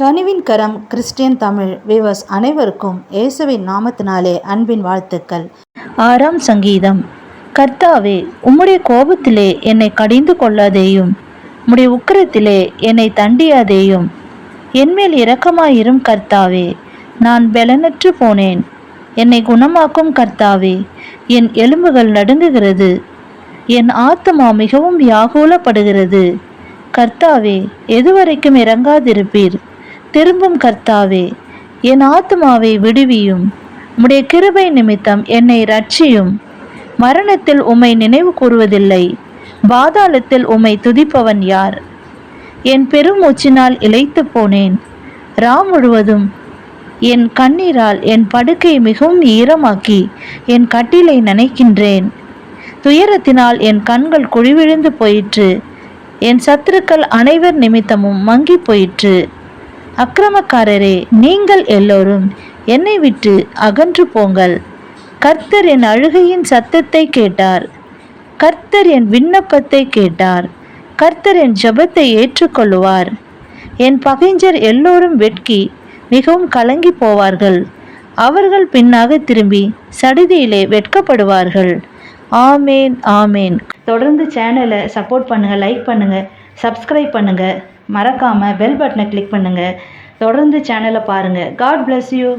கனிவின் கரம் Christian Tamil விவஸ் அனைவருக்கும் இயேசுவின் நாமத்தினாலே அன்பின் வாழ்த்துக்கள். ஆறாம் சங்கீதம். கர்த்தாவே உம்முடைய கோபத்திலே என்னை கடிந்து கொள்ளாதேயும் உம்முடைய உக்கிரத்திலே என்னை தண்டியாதேயும். என்மேல் இரக்கமாயிரும் கர்த்தாவே நான் பலனற்று போனேன். என்னை குணமாக்கும் கர்த்தாவே என் எலும்புகள் நடுங்குகிறது. என் ஆத்துமா மிகவும் வியாகுலப்படுகிறது. கர்த்தாவே எதுவரைக்கும் இறங்காதிருப்பீர். திரும்பும் கர்த்தாவே என் ஆத்துமாவை விடுவியும். உம்முடைய கிருபை நிமித்தம் என்னை ரட்சியும் மரணத்தில் உம்மை நினைவு கூறுவதில்லை பாதாளத்தில் உம்மை துதிப்பவன் யார்? என் பெருமூச்சினால் இழைத்து போனேன் ரா முழுவதும் என் கண்ணீரால் என் படுக்கை மிகவும் ஈரமாக்கி என் கட்டிலை நனைக்கின்றேன். துயரத்தினால் என் கண்கள் குழிவிழுந்து போயிற்று என் சத்துருக்கள் அனைவர் நிமித்தமும் மங்கி போயிற்று. அக்கிரமக்காரரே நீங்கள் எல்லோரும் என்னை விட்டு அகன்று போங்கள். கர்த்தர் என் அழுகையின் சத்தத்தை கேட்டார். கர்த்தர் என் விண்ணப்பத்தை கேட்டார். கர்த்தர் என் ஜெபத்தை ஏற்றுக்கொள்ளுவார். என் பகைஞர் எல்லோரும் வெட்கி மிகவும் கலங்கி போவார்கள். அவர்கள் பின்னாக திரும்பி சடிதியிலே வெட்கப்படுவார்கள். ஆமேன் ஆமேன். தொடர்ந்து சேனலை சப்போர்ட் பண்ணுங்கள் லைக் பண்ணுங்கள் சப்ஸ்கிரைப் பண்ணுங்கள் மறக்காமல் பெல் பட்டனை கிளிக் பண்ணுங்கள் தொடர்ந்து சேனலை பாருங்கள் காட் பிளஸ் யூ